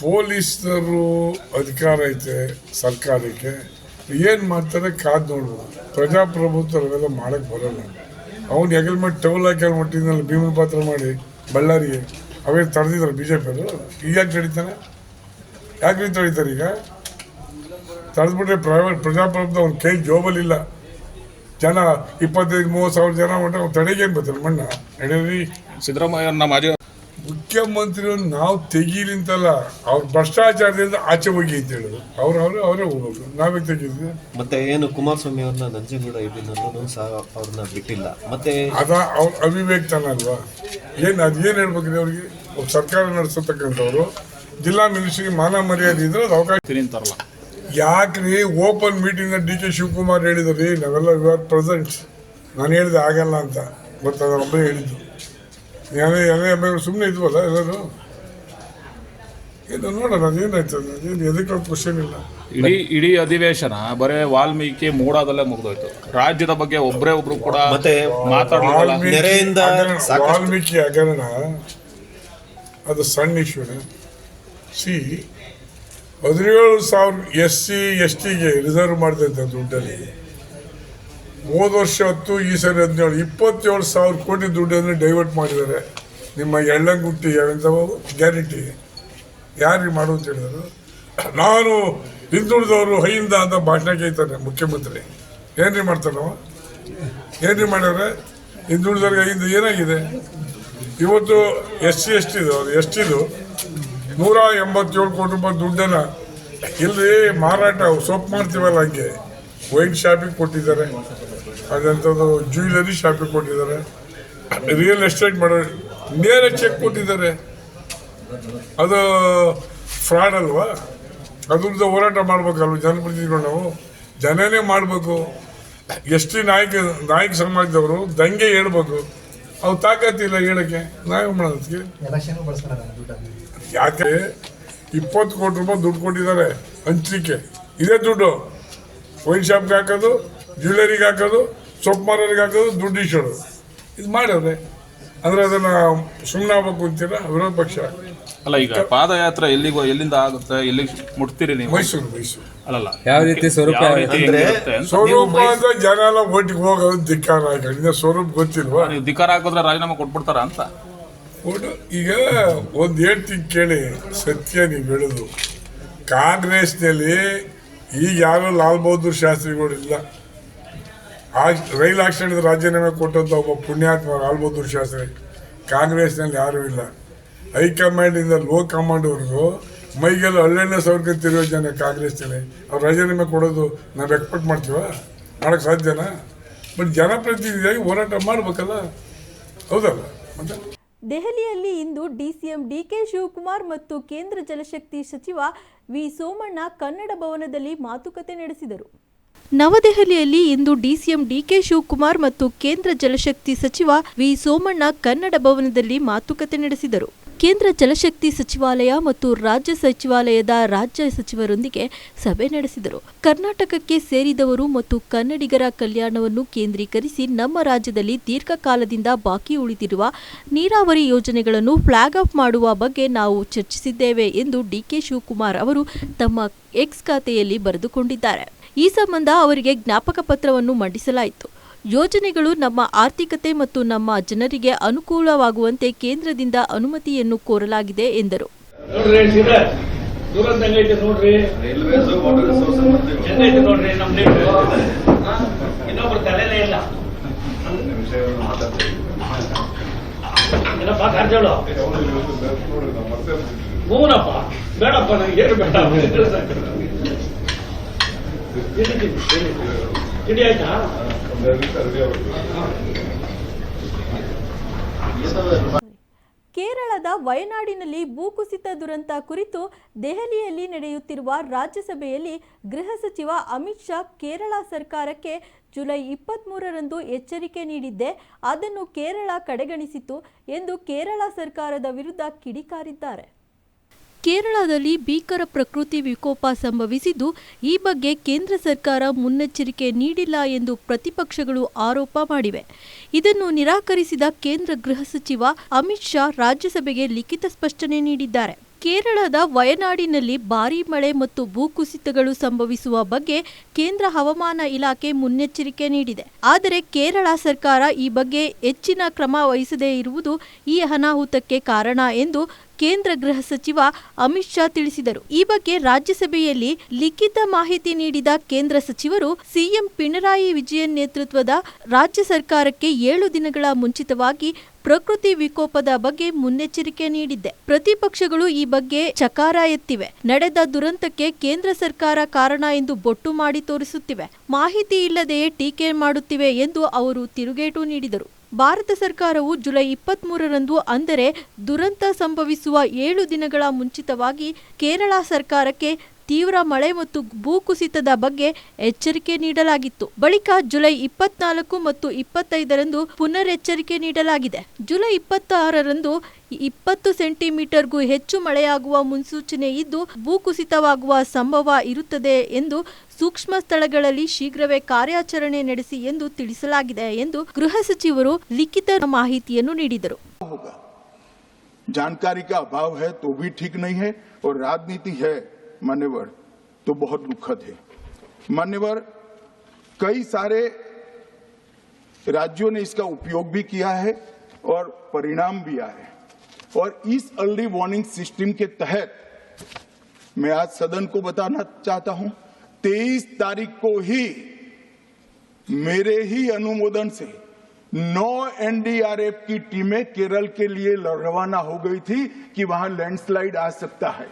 ಪೊಲೀಸರು ಅಧಿಕಾರ ಐತೆ ಸರ್ಕಾರಕ್ಕೆ. ಏನು ಮಾಡ್ತಾರೆ? ಕಾದ್ ನೋಡ್ಬೋದು. ಪ್ರಜಾಪ್ರಭುತ್ವವೆಲ್ಲ ಮಾಡಕ್ ಬರಲ್ಲ. ಅವ್ನು ಹೆಗಲ್ ಮಾಡಿ ಟೌಲ್ ಹಾಕಿ ಮಟ್ಟಿನಲ್ಲಿ ಭೀಮನ ಪಾತ್ರ ಮಾಡಿ ಬಳ್ಳಾರಿಗೆ. ಅವೇ ತಡೆದಿದ್ದಾರೆ ಬಿ ಜೆ ಪಿಯವರು ಈಗ ನಡೀತಾನೆ ಯಾಕೆ ರೀತಿ ತಡೀತಾರೆ ಈಗ? ತಡೆದ್ಬಿಟ್ರೆ ಪ್ರೈವೇಟ್ ಪ್ರಜಾಪ್ರಭುತ್ವ ಅವ್ನು ಕೈ ಜೋಬಲಿಲ್ಲ ಜನ ಇಪ್ಪತ್ತೈದು ಮೂವತ್ತು ಸಾವಿರ ಜನ ಹೊಂಟ ಅವ್ನು ತಡೆಗೇನು ಬರ್ತಾರೆ ಮಣ್ಣ? ನಡೀರಿ ಸಿದ್ದರಾಮಯ್ಯವ್ರನ್ನ ಮಾಜಿ ಮುಖ್ಯಮಂತ್ರಿ ನಾವು ತೆಗೀಲಿಂತಲ್ಲ ಅವ್ರು ಭ್ರಷ್ಟಾಚಾರದಿಂದ ಆಚೆ ಹೋಗಿ ಅಂತ ಹೇಳೋದು. ಅವ್ರು ಅವರು ಅವರೇ ಹೋಗೋದು ನಾವೇ ತೆಗೀತೀವಿ ಮತ್ತೆ ಏನು ಕುಮಾರಸ್ವಾಮಿ ಅವ್ರನ್ನ ನಂಜನಗೂಡ ಇದ್ದೀನಿ ಸಹ ಅವ್ರನ್ನ ಬಿಟ್ಟಿಲ್ಲ. ಮತ್ತೆ ಅದ ಅವ್ರ ಅವಿವೇಕ್ತನ ಅಲ್ವಾ? ಏನು ಅದು ಏನು ಹೇಳ್ಬೇಕ್ರಿ ಅವ್ರಿಗೆ? ಒಬ್ಬ ಸರ್ಕಾರ ನಡೆಸತಕ್ಕಂಥವ್ರು. ಜಿಲ್ಲಾ ಮಿನಿಸ್ಟ್ರಿಗೆ ಮಾನ ಮರ್ಯಾದೆ ಇದ್ರೆ ಅದು ಅವಕಾಶ. ಯಾಕ್ರಿ open meeting D K Shivakumar ಹೇಳಿದ್ರಿ ನಾವೆಲ್ಲ ಯು ಆರ್ ಪ್ರೆಸೆಂಟ್. ನಾನು ಹೇಳಿದೆ ಆಗಲ್ಲ ಅಂತ. ಬಟ್ ಒಬ್ಬರೇ ಹೇಳಿದ್ದು. ಏನೇ ಸುಮ್ಮನೆ ಇದ್ವಲ್ಲ ಎಲ್ಲರೂ? ಏನು ನೋಡೋಣ ಅದೇನಾಯ್ತು ಅದೇನು ಎದಕ್ಕೆ ಕ್ವಶನ್ ಇಲ್ಲ. ಇಡೀ ಇಡೀ ಅಧಿವೇಶನ ಬರೇ ವಾಲ್ಮೀಕಿ ಮೂಡಾದಲ್ಲೇ ಮುಗಿದೋಯ್ತು. ರಾಜ್ಯದ ಬಗ್ಗೆ ಒಬ್ಬರೇ ಒಬ್ರು ಕೂಡ ಮತ್ತೆ ಮಾತಾಡಲಿಲ್ಲ. ವಾಲ್ಮೀಕಿ ನೆರೆಯಿಂದ ಹಗರಣ- ಸಾಕಷ್ಟು- ವಾಲ್ಮೀಕಿ ಹಗರಣ ಅದು ಸಣ್ಣ ಇಶ್ಯೂನೇ ಸಿ, ಹದಿನೇಳು ಸಾವಿರ ಎಸ್ ಸಿ, ಎಸ್ ಟಿಗೆ ರಿಸರ್ವ್ ಮಾಡಿದಂಥ ದುಡ್ಡಲ್ಲಿ ಹೋದ ವರ್ಷ ಹತ್ತು, ಈ ಸರಿ ಹದಿನೇಳು, ಇಪ್ಪತ್ತೇಳು ಸಾವಿರ ಕೋಟಿ ದುಡ್ಡನ್ನು ಡೈವರ್ಟ್ ಮಾಡಿದ್ದಾರೆ. ನಿಮ್ಮ ಎಳ್ಳಂಗುಟ್ಟಿ ಅವೆಂಥವು ಗ್ಯಾರಂಟಿ. ಯಾರಿಗೆ ಮಾಡು ಅಂತ ಹೇಳಿದರು? ನಾನು ಹಿಂದುಳಿದವರು ಹೈಯಿಂದ ಅಂತ ಭಾಷಣ ಕೇಳ್ತಾನೆ ಮುಖ್ಯಮಂತ್ರಿ. ಏನ್ರಿ ಮಾಡ್ತಾನವ ಏನ್ರಿ ಮಾಡ್ಯಾರೆ? ಹಿಂದುಳಿದವ್ರಿಗೆ ಹೈಯಿಂದ ಏನಾಗಿದೆ? ಇವತ್ತು ಎಸ್ ಸಿ, ಎಸ್ ಟಿದು ಎಸ್ ಟಿದು ನೂರ ಎಂಬತ್ತೇಳು ಕೋಟಿ ರೂಪಾಯಿ ದುಡ್ಡನ್ನು ಇಲ್ಲಿ ಮಾರಾಟ ಸೊಪ್ಪು ಮಾಡ್ತೀವಲ್ಲ ಹಂಗೆ. ವೈನ್ ಶಾಪಿಗೆ ಕೊಟ್ಟಿದ್ದಾರೆ. ಅದಂಥದ್ದು ಜ್ಯುವೆಲರಿ ಶಾಪಿಗೆ ಕೊಟ್ಟಿದ್ದಾರೆ. ರಿಯಲ್ ಎಸ್ಟೇಟ್ ಮಾಡೋ, ನೇರ ಚೆಕ್ ಕೊಟ್ಟಿದ್ದಾರೆ. ಅದು ಫ್ರಾಡ್ ಅಲ್ವಾ? ಅದ್ರದ್ದು ಹೋರಾಟ ಮಾಡ್ಬೇಕಲ್ವ ಜನಪ್ರತಿನಿಧಿಗಳು ನಾವು? ಜನನೇ ಮಾಡಬೇಕು. ಎಷ್ಟಿ ನಾಯಕ ನಾಯಕ ಸಮಾಜದವರು ದಂಗೆ ಹೇಳ್ಬೇಕು. ಅವ್ರು ತಾಕತ್ತಿಲ್ಲ ಹೇಳಕ್ಕೆ. ನಾವೇ ಮಾಡೋದಕ್ಕೆ ಯಾಕೆ? ಇಪ್ಪತ್ತು ಕೋಟಿ ರೂಪಾಯಿ ದುಡ್ಡು ಕೊಟ್ಟಿದ್ದಾರೆ ಹಂಚಲಿಕ್ಕೆ. ಇದೇ ದುಡ್ಡು. ವೈನ್ ಶಾಪ್ಗೆ ಹಾಕೋದು ಜ್ಯುವೆಲರಿಗೆ ಹಾಕೋದು ಸೊಪ್ಪು ಮಾರೋರಿಗೆ ಹಾಕೋದು ದುಡ್ಡು ಇಸೋದು ಇದು ಮಾಡ್ಯಾರೆ ಅಂದರೆ ಅದನ್ನ ಸುಮ್ಮನೆ ಆಗ್ಬೇಕು ಅಂತೀರಾ? ವಿರೋಧ ಪಕ್ಷ. ಅಲ್ಲ ಈಗ ಪಾದಯಾತ್ರೆ ಎಲ್ಲಿಗೋ ಎಲ್ಲಿಂದ ಆಗುತ್ತೆ? ಎಲ್ಲಿಗೆ ಮುಟ್ತೀರಿ ನೀವು? ಮೈಸೂರು ಮೈಸೂರು. ಅಲ್ಲಲ್ಲ. ಯಾವ ರೀತಿ ಸ್ವರೂಪ ಯಾವ ರೀತಿ ಅಂದ್ರೆ- ಹೆಂಗಿರುತ್ತೆ ಅಂತ. ಸ್ವರೂಪ ಅಂತ ಜನ ಎಲ್ಲ ಓಟಿಗೆ ಹೋಗೋದು ಧಿಕ್ಕಾರ ಇನ್ನ ಸ್ವರೂಪ ಗೊತ್ತಿಲ್ವಾ? ನೀವು ಧಿಕಾರ ಹಾಕಿದ್ರೆ ರಾಜೀನಾಮೆ ಕೊಟ್ಬಿಡ್ತಾರ ಅಂತ? ಒಟ್ಟು ಈಗ ಒಂದು ಹೇಳ್ತೀನಿ ಕೇಳಿ ಸತ್ಯ ನೀವು ಹೇಳೋದು. ಕಾಂಗ್ರೆಸ್ನಲ್ಲಿ ಈಗ ಯಾರು ಲಾಲ್ ಬಹದ್ದೂರ್ ಶಾಸ್ತ್ರಿಗಳು ಇಲ್ಲ. ಆ ರೈಲ್ ಆಕ್ಸಿಡೆಂಟ್ ರಾಜೀನಾಮೆ ಕೊಟ್ಟಂತ ಒಬ್ಬ ಪುಣ್ಯಾತ್ಮ ಲಾಲ್ ಬಹದ್ದೂರ್ ಶಾಸ್ತ್ರಿ ಕಾಂಗ್ರೆಸ್ನಲ್ಲಿ ಯಾರೂ ಇಲ್ಲ. ಹೈಕಮಾಂಡಿಂದ ಲೋ ಕಮಾಂಡ್ವರೆಗೂ ಮೈಗೆಲ್ಲ ಹಳ್ಳೆಣ್ಣೆ ಸವರ್ಕಂತಿರೋ ಜನ ಕಾಂಗ್ರೆಸ್ ಜನ. ಅವ್ರು ರಾಜೀನಾಮೆ ಕೊಡೋದು ನಾವು ಎಕ್ಸ್ಪೆಕ್ಟ್ ಮಾಡ್ತೀವ? ಮಾಡೋಕ್ಕೆ ಸಾಧ್ಯನಾ? ಬಟ್ ಜನಪ್ರತಿನಿಧಿಯಾಗಿ ಹೋರಾಟ ಮಾಡಬೇಕಲ್ಲ? ಹೌದಲ್ಲ? ದೆಹಲಿಯಲ್ಲಿ ಇಂದು ಡಿಸಿಎಂ ಡಿಕೆ ಶಿವಕುಮಾರ್ ಮತ್ತು ಕೇಂದ್ರ ಜಲಶಕ್ತಿ ಸಚಿವ ವಿ ಸೋಮಣ್ಣ ಕನ್ನಡ ಭವನದಲ್ಲಿ ಮಾತುಕತೆ ನಡೆಸಿದರು. ನವದೆಹಲಿಯಲ್ಲಿ ಇಂದು ಡಿಸಿಎಂ ಡಿಕೆ ಶಿವಕುಮಾರ್ ಮತ್ತು ಕೇಂದ್ರ ಜಲಶಕ್ತಿ ಸಚಿವ ವಿ ಸೋಮಣ್ಣ ಕನ್ನಡ ಭವನದಲ್ಲಿ ಮಾತುಕತೆ ನಡೆಸಿದರು. ಕೇಂದ್ರ ಜಲಶಕ್ತಿ ಸಚಿವಾಲಯ ಮತ್ತು ರಾಜ್ಯ ಸಚಿವಾಲಯದ ರಾಜ್ಯ ಸಚಿವರೊಂದಿಗೆ ಸಭೆ ನಡೆಸಿದರು. ಕರ್ನಾಟಕಕ್ಕೆ ಸೇರಿದವರು ಮತ್ತು ಕನ್ನಡಿಗರ ಕಲ್ಯಾಣವನ್ನು ಕೇಂದ್ರೀಕರಿಸಿ ನಮ್ಮ ರಾಜ್ಯದಲ್ಲಿ ದೀರ್ಘಕಾಲದಿಂದ ಬಾಕಿ ಉಳಿದಿರುವ ನೀರಾವರಿ ಯೋಜನೆಗಳನ್ನು ಫ್ಲಾಗ್ ಆಫ್ ಮಾಡುವ ಬಗ್ಗೆ ನಾವು ಚರ್ಚಿಸಿದ್ದೇವೆ ಎಂದು ಡಿಕೆ ಶಿವಕುಮಾರ್ ಅವರು ತಮ್ಮ ಎಕ್ಸ್ ಖಾತೆಯಲ್ಲಿ ಬರೆದುಕೊಂಡಿದ್ದಾರೆ. ಈ ಸಂಬಂಧ ಅವರಿಗೆ ಜ್ಞಾಪಕ ಪತ್ರವನ್ನು ಮಂಡಿಸಲಾಯಿತು. ಯೋಜನೆಗಳು ನಮ್ಮ ಆರ್ಥಿಕತೆ ಮತ್ತು ನಮ್ಮ ಜನರಿಗೆ ಅನುಕೂಲವಾಗುವಂತೆ ಕೇಂದ್ರದಿಂದ ಅನುಮತಿಯನ್ನು ಕೋರಲಾಗಿದೆ ಎಂದರು. ಬೇಡಪ್ಪ ಕೇರಳದ ವಯನಾಡಿನಲ್ಲಿ ಭೂಕುಸಿತ ದುರಂತ ಕುರಿತು ದೆಹಲಿಯಲ್ಲಿ ನಡೆಯುತ್ತಿರುವ ರಾಜ್ಯಸಭೆಯಲ್ಲಿ ಗೃಹ ಸಚಿವ ಅಮಿತ್ ಶಾ ಕೇರಳ ಸರ್ಕಾರಕ್ಕೆ ಜುಲೈ ಇಪ್ಪತ್ತ್ಮೂರರಂದು ಎಚ್ಚರಿಕೆ ನೀಡಿದ್ದೆ. ಅದನ್ನು ಕೇರಳ ಕಡೆಗಣಿಸಿತು ಎಂದು ಕೇರಳ ಸರ್ಕಾರದ ವಿರುದ್ಧ ಕಿಡಿಕಾರಿದ್ದಾರೆ. ಕೇರಳದಲ್ಲಿ ಭೀಕರ ಪ್ರಕೃತಿ ವಿಕೋಪ ಸಂಭವಿಸಿದ್ದು, ಈ ಬಗ್ಗೆ ಕೇಂದ್ರ ಸರ್ಕಾರ ಮುನ್ನೆಚ್ಚರಿಕೆ ನೀಡಿಲ್ಲ ಎಂದು ಪ್ರತಿಪಕ್ಷಗಳು ಆರೋಪ ಮಾಡಿವೆ. ಇದನ್ನು ನಿರಾಕರಿಸಿದ ಕೇಂದ್ರ ಗೃಹ ಸಚಿವ ಅಮಿತ್ ಶಾ ರಾಜ್ಯಸಭೆಗೆ ಲಿಖಿತ ಸ್ಪಷ್ಟನೆ ನೀಡಿದ್ದಾರೆ. ಕೇರಳದ ವಯನಾಡಿನಲ್ಲಿ ಭಾರೀ ಮಳೆ ಮತ್ತು ಭೂಕುಸಿತಗಳು ಸಂಭವಿಸುವ ಬಗ್ಗೆ ಕೇಂದ್ರ ಹವಾಮಾನ ಇಲಾಖೆ ಮುನ್ನೆಚ್ಚರಿಕೆ ನೀಡಿದೆ. ಆದರೆ ಕೇರಳ ಸರ್ಕಾರ ಈ ಬಗ್ಗೆ ಹೆಚ್ಚಿನ ಕ್ರಮ ವಹಿಸದೇ ಇರುವುದು ಈ ಅನಾಹುತಕ್ಕೆ ಕಾರಣ ಎಂದು ಕೇಂದ್ರ ಗೃಹ ಸಚಿವ ಅಮಿತ್ ಶಾ ತಿಳಿಸಿದರು. ಈ ಬಗ್ಗೆ ರಾಜ್ಯಸಭೆಯಲ್ಲಿ ಲಿಖಿತ ಮಾಹಿತಿ ನೀಡಿದ ಕೇಂದ್ರ ಸಚಿವರು, ಸಿಎಂ ಪಿಣರಾಯಿ ವಿಜಯನ್ ನೇತೃತ್ವದ ರಾಜ್ಯ ಸರ್ಕಾರಕ್ಕೆ ಏಳು ದಿನಗಳ ಮುಂಚಿತವಾಗಿ ಪ್ರಕೃತಿ ವಿಕೋಪದ ಬಗ್ಗೆ ಮುನ್ನೆಚ್ಚರಿಕೆ ನೀಡಿದ್ದೆ. ಪ್ರತಿಪಕ್ಷಗಳು ಈ ಬಗ್ಗೆ ಚಕಾರ ಎತ್ತಿವೆ. ನಡೆದ ದುರಂತಕ್ಕೆ ಕೇಂದ್ರ ಸರ್ಕಾರ ಕಾರಣ ಎಂದು ಬೊಟ್ಟು ಮಾಡಿ ತೋರಿಸುತ್ತಿವೆ. ಮಾಹಿತಿ ಇಲ್ಲದೆಯೇ ಟೀಕೆ ಮಾಡುತ್ತಿವೆ ಎಂದು ಅವರು ತಿರುಗೇಟು ನೀಡಿದರು. ಭಾರತ ಸರ್ಕಾರವು ಜುಲೈ ಇಪ್ಪತ್ಮೂರರಂದು ಅಂದರೆ ದುರಂತ ಸಂಭವಿಸುವ ಏಳು ದಿನಗಳ ಮುಂಚಿತವಾಗಿ ಕೇರಳ ಸರ್ಕಾರಕ್ಕೆ ತೀವ್ರ ಮಳೆ ಮತ್ತು ಭೂಕುಸಿತದ ಬಗ್ಗೆ ಎಚ್ಚರಿಕೆ ನೀಡಲಾಗಿತ್ತು. ಬಳಿಕ ಜುಲೈ ಇಪ್ಪತ್ನಾಲ್ಕು ಮತ್ತು ಇಪ್ಪತ್ತೈದರಂದು ಪುನರೆಚ್ಚರಿಕೆ ನೀಡಲಾಗಿದೆ. ಜುಲೈ ಇಪ್ಪತ್ತಾರರಂದು ಇಪ್ಪತ್ತು ಸೆಂಟಿಮೀಟರ್ಗೂ ಹೆಚ್ಚು ಮಳೆಯಾಗುವ ಮುನ್ಸೂಚನೆ ಇದ್ದು ಭೂಕುಸಿತವಾಗುವ ಸಂಭವ ಇರುತ್ತದೆ ಎಂದು ಸೂಕ್ಷ್ಮ ಸ್ಥಳಗಳಲ್ಲಿ ಶೀಘ್ರವೇ ಕಾರ್ಯಾಚರಣೆ ನಡೆಸಿ ಎಂದು ತಿಳಿಸಲಾಗಿದೆ ಎಂದು ಗೃಹ ಸಚಿವರು ಲಿಖಿತ ಮಾಹಿತಿಯನ್ನು ನೀಡಿದರು होगा जानकारी का अभाव है तो भी ठीक नहीं है और राजनीति है मान्यवर तो बहुत दुखद है मान्यवर कई सारे राज्यों ने इसका उपयोग भी किया है और परिणाम भी आए और इस अर्ली वार्निंग सिस्टम के तहत मैं आज सदन को बताना चाहता हूं 23 तारीख को ही मेरे ही अनुमोदन से नौ एनडीआरएफ की टीमें केरल के लिए रवाना हो गई थी कि वहाँ लैंडस्लाइड आ सकता है।